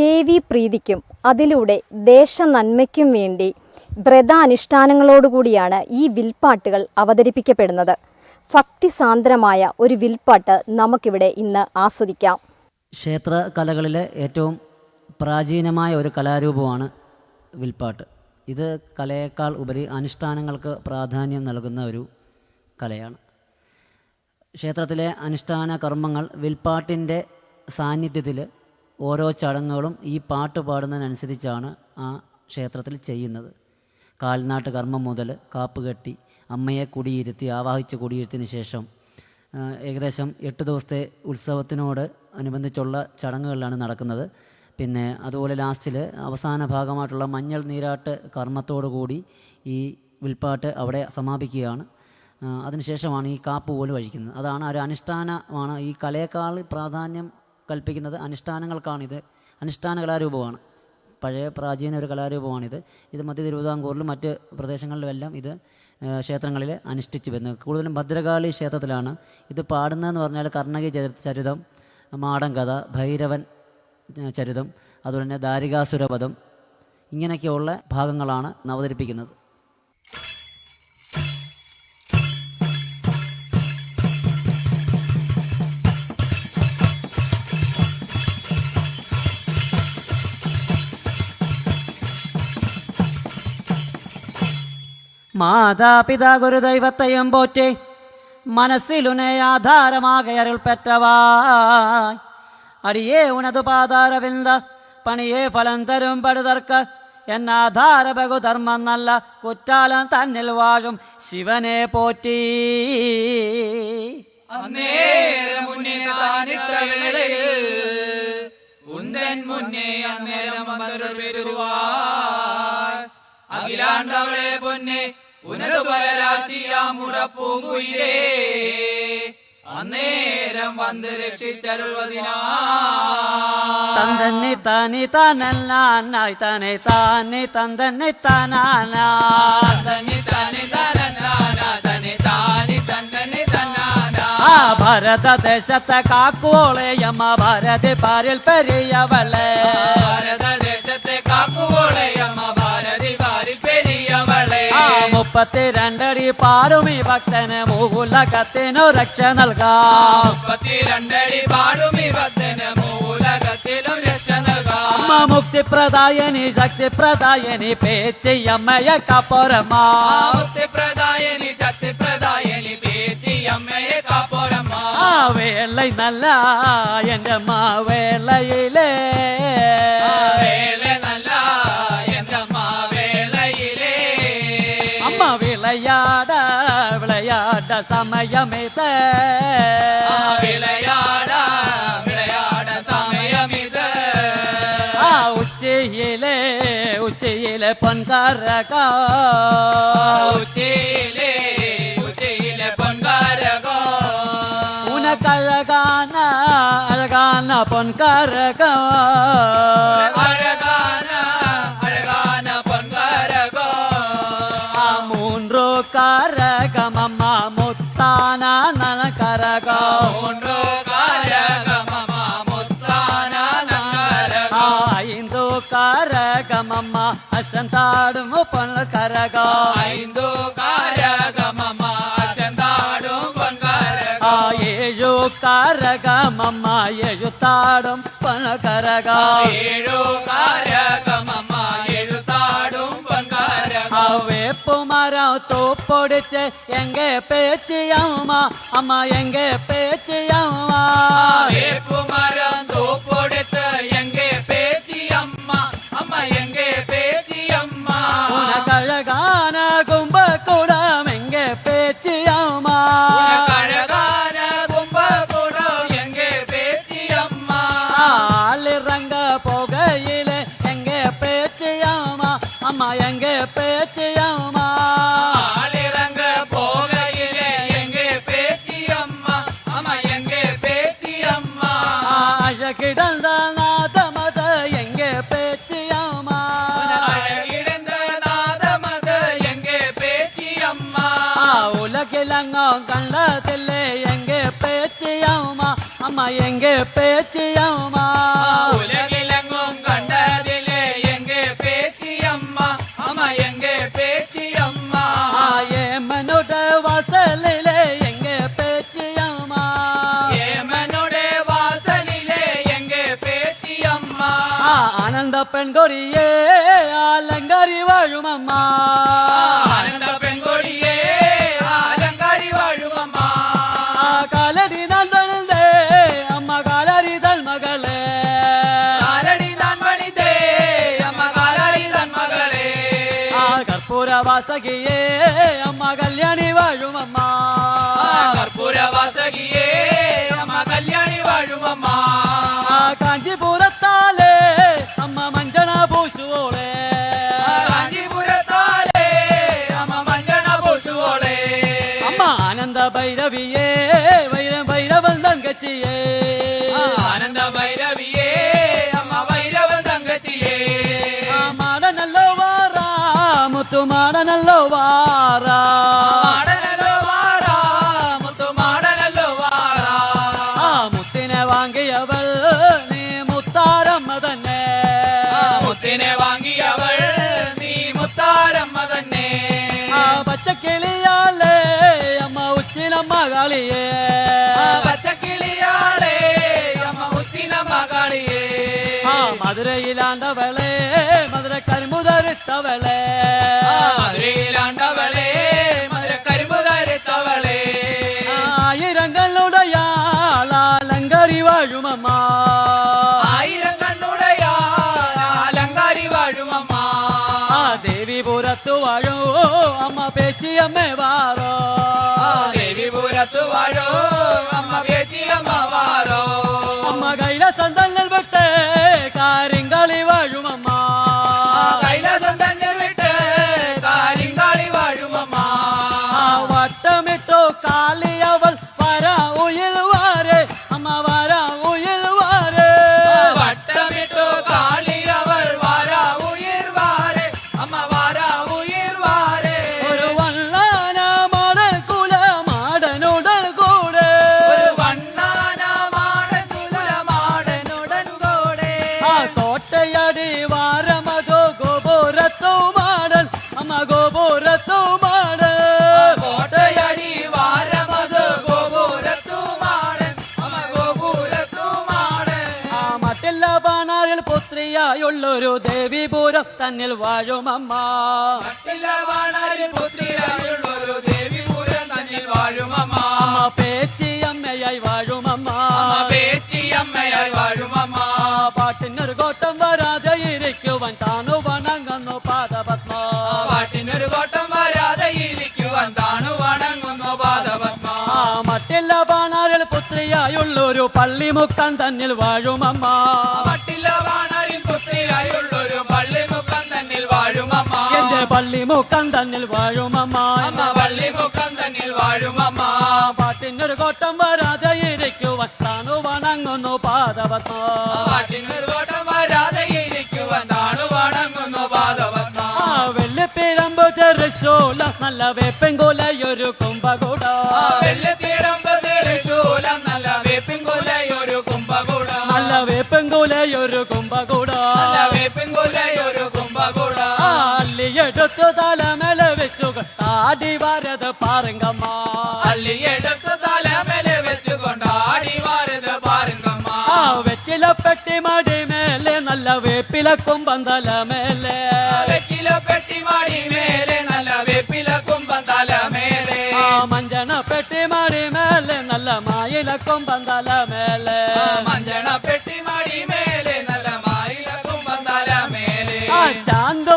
ദേവി പ്രീതിക്കും അതിലൂടെ ദേശ ദേശനന്മയ്ക്കും വേണ്ടി വ്രതാനുഷ്ഠാനങ്ങളോടുകൂടിയാണ് ഈ വിൽപ്പാട്ടുകൾ അവതരിപ്പിക്കപ്പെടുന്നത്. ഭക്തിസാന്ദ്രമായ ഒരു വിൽപ്പാട്ട് നമുക്കിവിടെ ഇന്ന് ആസ്വദിക്കാം. ക്ഷേത്ര കലകളിലെ ഏറ്റവും പ്രാചീനമായ ഒരു കലാരൂപമാണ് വിൽപ്പാട്ട്. ഇത് കലയേക്കാൾ ഉപരി അനുഷ്ഠാനങ്ങൾക്ക് പ്രാധാന്യം നൽകുന്ന ഒരു കലയാണ്. ക്ഷേത്രത്തിലെ അനുഷ്ഠാന കർമ്മങ്ങൾ വിൽപ്പാട്ടിന്റെ സാന്നിധ്യത്തിൽ ഓരോ ചടങ്ങുകളും ഈ പാട്ട് പാടുന്നതിനനുസരിച്ചാണ് ആ ക്ഷേത്രത്തിൽ ചെയ്യുന്നത്. കാൽനാട്ട് കർമ്മം മുതൽ കാപ്പുകെട്ടി അമ്മയെ കുടിയിരുത്തി ആവാഹിച്ച് കുടിയിരുത്തിന് ശേഷം ഏകദേശം എട്ട് ദിവസത്തെ ഉത്സവത്തിനോട് അനുബന്ധിച്ചുള്ള ചടങ്ങുകളിലാണ് നടക്കുന്നത്. പിന്നെ അതുപോലെ ലാസ്റ്റിൽ അവസാന ഭാഗമായിട്ടുള്ള മഞ്ഞൾ നീരാട്ട് കർമ്മത്തോടു കൂടി ഈ വിൽപ്പാട്ട് അവിടെ സമാപിക്കുകയാണ്. അതിനുശേഷമാണ് ഈ കാപ്പ് പോലും കഴിക്കുന്നത് അതാണ് ഒരു അനുഷ്ഠാനമാണ്. ഈ കലയേക്കാൾ പ്രാധാന്യം കൽപ്പിക്കുന്നത് അനുഷ്ഠാനങ്ങൾക്കാണിത്. അനുഷ്ഠാന കലാരൂപമാണ്. പഴയ പ്രാചീന ഒരു കലാരൂപമാണിത്. ഇത് മധ്യ തിരുവിതാംകൂറിലും മറ്റ് പ്രദേശങ്ങളിലുമെല്ലാം ഇത് ക്ഷേത്രങ്ങളിൽ അനുഷ്ഠിച്ചു വരുന്നത് കൂടുതലും ഭദ്രകാളി ക്ഷേത്രത്തിലാണ് ഇത് പാടുന്നതെന്ന് പറഞ്ഞാൽ കർണകി ചരിതം മാടൻ കഥ ഭൈരവൻ ചരിതം അതുപോലെ തന്നെ ദാരികാസുരപദം ഇങ്ങനെയൊക്കെയുള്ള ഭാഗങ്ങളാണ് അവതരിപ്പിക്കുന്നത്. മാതാപിതാ ഗുരുദൈവത്തെയും പോറ്റി മനസ്സിലുനെ ആധാരമാകയരുൾ പെറ്റവായ് അടിയേ ഉണതു പാതാരവിന്ദ പണിയേ ഫലം തരും പടുതർക്ക്. എന്നാധാര ബഹുധർമ്മം നല്ല കുറ്റാലം തന്നിൽ വാഴും ശിവനെ പോറ്റി. ഉണ്ടൻ മുന്നേ അന്നേരം ഉനതു പരരാശിയാമുടപ്പൂങ്കുയിലേ അന്നേരം വന്ന് താനെ തന്തന്നി താനി താനല്ലാനായി തന്നെ താനി തന്തന്നി താനാനാ തന്നി താനി തന്നി തന്നാന ആ ഭാരതദേശത്തെ കാക്കുവോളെയമ്മ ഭാരതി പാരിൽ പെരിയവളെ ഭാരതദേശത്തെ കാക്കോളെ അമ്മ ഭാരതി പെരിയവളെ ആ മുപ്പത്തിരണ്ടടി പാടുമി ഭക്തന് മൂലകത്തിനു രക്ഷ നൽകാം മുപ്പത്തിരണ്ടടി പാടും ഈ ഭക്തന് മൂലകത്തിലും രക്ഷ നൽകാം അമ്മ മുക്തിപ്രദായനി ശക്തിപ്രദായനി പേച്ചിയമ്മയ കപ്പുറമാ പ്രദായനി ശക്തിപ്രദായനി പേച്ചി അമ്മയെ കാപ്പോരമ്മ ആ വേളை നല്ല എൻ്റെ അമ്മ വേളയിലേ சும்மா விளையாட விளையாட சமயமித விளையாட விளையாட சமயமித உச்சியிலே உச்சியிலே பன்காரகா. உச்சியிலே உச்சியிலே பன்காரகா. உனக்கு அழகான அழகான பொன்காரகா. చెందాడుము పనులు కరగా ఐందో కారగమమ్మ చెందాడు కరగా ఏయో కారగమమ్మ ఎయుతాడం పనులు కరగా ఏడో కారగమమ్మ ఎయుతాడు కరగా వేపు மரம் தோப்பொடிச்சு எங்க பேச்சு அம்மா அம்மா எங்க பேச்சு அம்மா மரம் தங்கம் கண்டத்தில் எங்கே பேச்சியம்மா அம்மா எங்கே பேச்சியம்மா உலகிலங்கும் கண்டதில் எங்கே பேச்சியம்மா அம்மா? எங்கே பேச்சியம்மா ஏமனோட வாசலில் எங்கே பேச்சியம்மா ஏமனோட வாசலில் எங்கே பேச்சியம்மா ஆனந்த அலங்கரி வாழும் அம்மா. കർപ്പൂര വാസകിയേ അമ്മ കല്യാണി വാഴുമമ്മ ആ കർപ്പൂര വാസകിയേ അമ്മ കല്യാണി വാഴുമമ്മ ആ കാഞ്ചിപുരത്താലേ അമ്മ മഞ്ചണ പൂശുവോളെ ആ കാഞ്ചീപുരത്താലേ അമ്മ മഞ്ചണ പൂശുവോളെ അമ്മ ആനന്ദ ഭൈരവിയേ വൈരം വാറാ ആ മുത്തിനെ വാങ്ങിയവൾ നീ മുത്താരമ്മ തന്നെ. മുത്തിനെ വാങ്ങിയവൾ നീ മുത്താരമ്മ തന്നെ. ആ പച്ചക്കിളിയാലേ അമ്മ ഉച്ചിനമ്മ കാളിയേ. പച്ചക്കിളിയാളെ അമ്മ മുത്തിന മകളിയേ ആ മധുരയിലാണ്ടവളെ മധുര കരിമുതരുത്തവളെ അമ്മ പേച്ചിയമ്മേ വാറോ. ദേവി പുരത്തു വാഴോ അമ്മ പേച്ചിയമ്മ വാഴോ പുത്രിയായുള്ളൊരു ദേവിപുരം തന്നിൽ വാഴുമമ്മ പുത്രിയായുള്ളൊരു ദേവിപുരം തന്നിൽ വാഴുമമ്മ അമ്മ. പേച്ചിയമ്മയായി വാഴുമമ്മ അമ്മ. പേച്ചിയമ്മയായി വാഴുമമ്മ പാട്ടിനൊരു കോട്ടം വരാതെ ഇരിക്കുവാൻ താണു വണങ്ങുന്നു പാദപത്മ. പാട്ടിനൊരു കോട്ടം വരാതെ ഇരിക്കുവാൻ താണു വണങ്ങുന്നു പാദപത്മ. മട്ടില്ല പാണാറിൽ പുത്രിയായുള്ളൊരു പള്ളിമുക്കം തന്നിൽ വാഴുമമ്മ എന്റെ പള്ളിമുക്കം തന്നിൽ വാഴുമമ്മ അമ്മ പള്ളിമുഖം തന്നിൽ വാഴുമമ്മ പാട്ടിനൊരു കോട്ടം വരാതെ ഇരിക്കുവാൻ താണു വണങ്ങുന്നു പാദവത്മ പാട്ടിനൊരു കോട്ടം വരാതെ ഇരിക്കുവാൻ താണു വണങ്ങുന്നു പാദവത്മ ആ വെള്ളിപ്പിഴമ്പ് ചെറുശോല നല്ല വേപ്പെങ്കുലയൊരു കുംഭകൂട. ആ വെള്ളിത്തീടമ്പ് ചെറുശോല നല്ല വേപ്പിൻകൊലയൊരു കുംഭകൂട. നല്ല വേപ്പെങ്കുലയൊരു കുംഭകൂട. നല്ല വേപ്പിൻകൊലയൊരു കുംഭകൂട. അള്ളിയെടുത്തു തലമേല വെച്ചു ആടി വരത് പാറുങ്കമ്മ. അള്ളിയെടുത്ത് തലമേലെ വെച്ചുകൊണ്ട് ആടി വരത് പാറുങ്കമ്മ. ആ വെറ്റില പെട്ടി മടി മേലെ നല്ല വേപ്പില കുമ്പം തലമേലെ കിലോ പെട്ടി മാടി മേലെ നല്ല വേപ്പില കുമ്പം തലമേലെ ആ മഞ്ചണ പെട്ടി മടി മേലെ നല്ല മായില കുമ്പം തലമേലെ ആ മഞ്ചണ പെട്ടി മാടി മേലെ നല്ല മായില കുമ്പം തലമേലെ ആ ചാന്ത്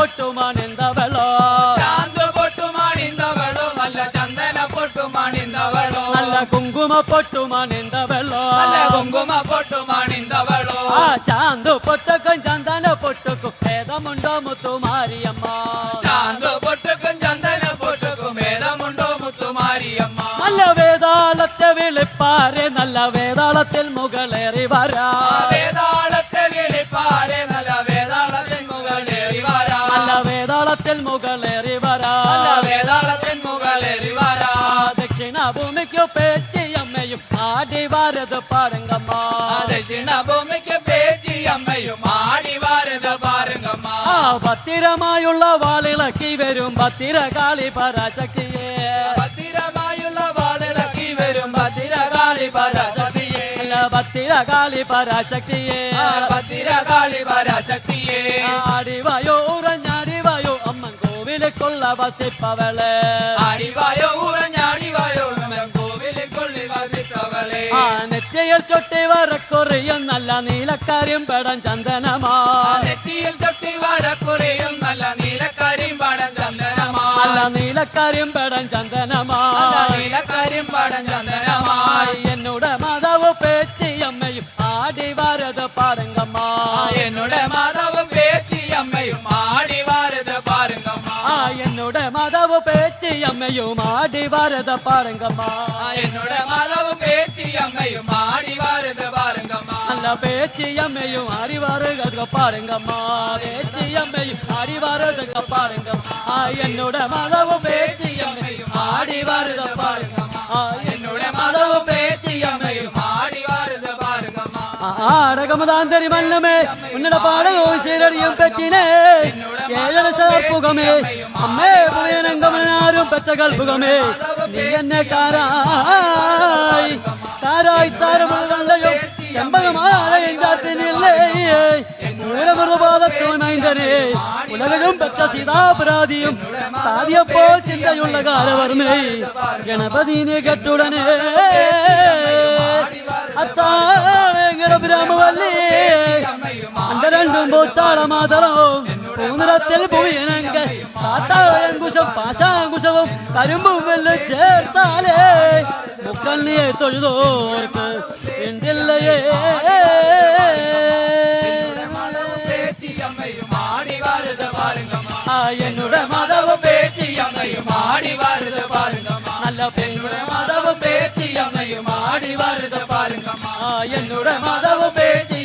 പൊട്ടുമാണെന്തവളോ ചാന്ത് പൊട്ടുമാണിന്തവളോ നല്ല ചന്ദന പൊട്ടുമാണിന്തവളോ നല്ല കുങ്കുമ പൊട്ടുമാണെന്തവളോ നല്ല കുങ്കുമ പൊട്ടുമാണിന്തവളോ ആ ചാന്ത് പൊട്ടക്കും ചന്ദന പൊട്ടക്കും. ഭേദമുണ്ടോ മുത്തുമാരിയമ്മ? ചാന്ത് പൊട്ടക്കും ചന്ദന പൊട്ടക്കും. ഭേദമുണ്ടോ മുത്തുമാരിയമ്മ? നല്ല വേതാളത്തെ വിളിപ്പാരെ നല്ല വേതാളത്തിൽ മുകളേറി വരാ. ആ ദക്ഷിണ ഭൂമിക്കു പേച്ചിയമ്മയും ആടി വാരത് പാരങ്കമ്മ ദക്ഷിണഭൂമിക്ക് അമ്മയും ആടി വാരത് പാരങ്കമ്മ ഭത്തിരമായുള്ള വാളിളക്കി വരും ഭത്തിര കാളി പരാശക്തിയെ. ഭത്തിരമായുള്ള വാളിളക്കി വരും ഭദ്രകാളി പരാശക്തിയെ. ഭത്തിര കാളി പരാശക്തിയെ. ഭത്തിര കാളി പരാശക്തിയെ. ആടിവയോ ഉറഞ്ഞാടിവയോ അമ്മൻ കോവിലേക്കുള്ള വസിപ്പവളെ. ആടിവയോ ഉറഞ്ഞാടിവായോ നെറ്റയിൽ ചൊട്ടി വരക്കുറിയും നല്ല നീലക്കാര്യം പെടം ചന്ദനമാ ആ നെറ്റിയിൽ തൊട്ടി വടക്കുറയും നല്ല നീലക്കാരിയും പാടം ചന്ദനമാ നല്ല നീലക്കാര്യം പെടം ചന്ദനമാ നല്ല നീലക്കാരിയും പാടം ചന്ദനമാ എന്നോട് മാതാവ് പേച്ചിയമ്മയും ആടി വാരത് പാടങ്കമ്മ ആ എന്നോട് മാതാവും പേച്ചി അമ്മയും ആടി വാരത് പാരുങ്കമ്മ ആ എന്നോട് മാതാവ് പേച്ചിയമ്മയും ആടി വാരത് പാടങ്കമ്മ ആ എന്നോട് മാതാവും പേച്ചി അമ്മയും ആടി വാരത് പാരുങ്കമ്മ നല്ല പേച്ചിയമ്മയും ആടി വാരുക പാടങ്കമ്മ പേച്ചിയമ്മയും ആടി വാരത് പാടങ്കമ്മ ആ എന്നോട് മാതാവ് പേച്ചിയമ്മയും ആടി വാരത് പാടങ്കമ്മ ആ എന്നോട് മാതാവും പേച്ചി അമ്മയും ആടി വാരത് പാരുങ്കമ്മ ആടകമതാന്തരി മല്ലമേ ഉന്നട പാടകവും ശിരടിയും പെറ്റിനേ ഏഴര ശാർപ്പുകമേ അമ്മേ പുതിയനങ്കമനാരും പെറ്റ കൽപ്പുകമേ നീ എന്നെ കാരായി താരായി പെറ്റ സീതാപരാധിയും സാധിയപ്പോൾ ചിന്തയുള്ള കാലവർമ്മേ ഗണപതിനെ കെട്ടുടനെ. അത്താഴ ബ്രഹ്മവല്ലി? അന്റെ രണ്ടും പൂത്താള മാതളവും പൂനിറത്തിൽ പുവിയനങ്ക കാത്താഴങ്കുശം പാശാങ്കുശവും കരിമ്പും വെല്ല് ചേർത്താലേ. മുക്കണ്ണിയെ തൊഴുതോർക്ക് എന്തില്ലയേ പേച്ചി അമ്മയും ആടി വാരത് പാരുങ്കമ്മ ആ എന്നുടെ മാതാവ് പേച്ചി അമ്മയും ആടി വാരത് പാരുങ്കമ്മ. നല്ല പെണ്ണുടെ മാതാവ് പേച്ചി അമ്മയും ആടി വാരത് പാരുങ്കമ്മ. ആ എന്നുടെ മാതാവ് പേച്ചി